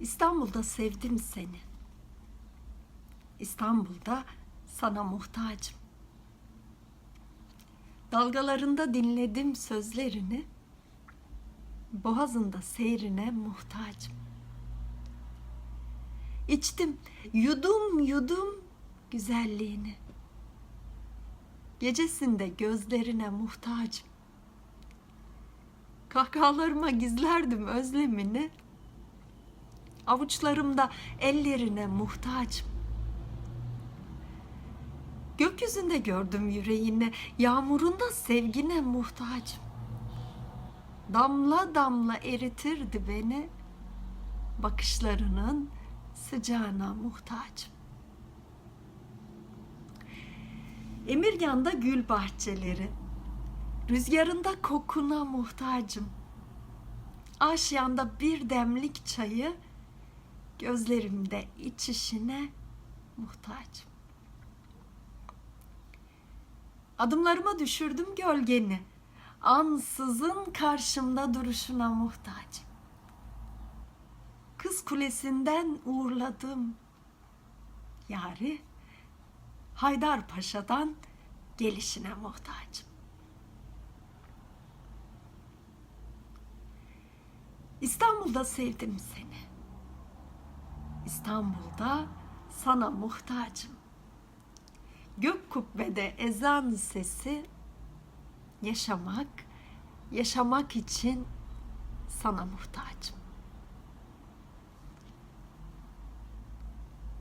İstanbul'da sevdim seni. İstanbul'da sana muhtacım. Dalgalarında dinledim sözlerini. Boğazında seyrine muhtacım. İçtim, yudum yudum güzelliğini. Gecesinde gözlerine muhtacım. Kahkahalarıma gizlerdim özlemini. Avuçlarımda ellerine muhtacım. Gökyüzünde gördüm yüreğini, yağmurunda sevgine muhtacım. Damla damla eritirdi beni, bakışlarının sıcağına muhtacım. Emirgan'da gül bahçeleri, rüzgarında kokuna muhtacım. Aşyanda bir demlik çayı, gözlerimde iç işine muhtacım. Adımlarıma düşürdüm gölgeni. Ansızın karşımda duruşuna muhtacım. Kız kulesinden uğurladım. Yari Haydarpaşa'dan gelişine muhtacım. İstanbul'da sevdim seni. İstanbul'da sana muhtacım. Gök kubbede ezan sesi yaşamak, yaşamak için sana muhtacım.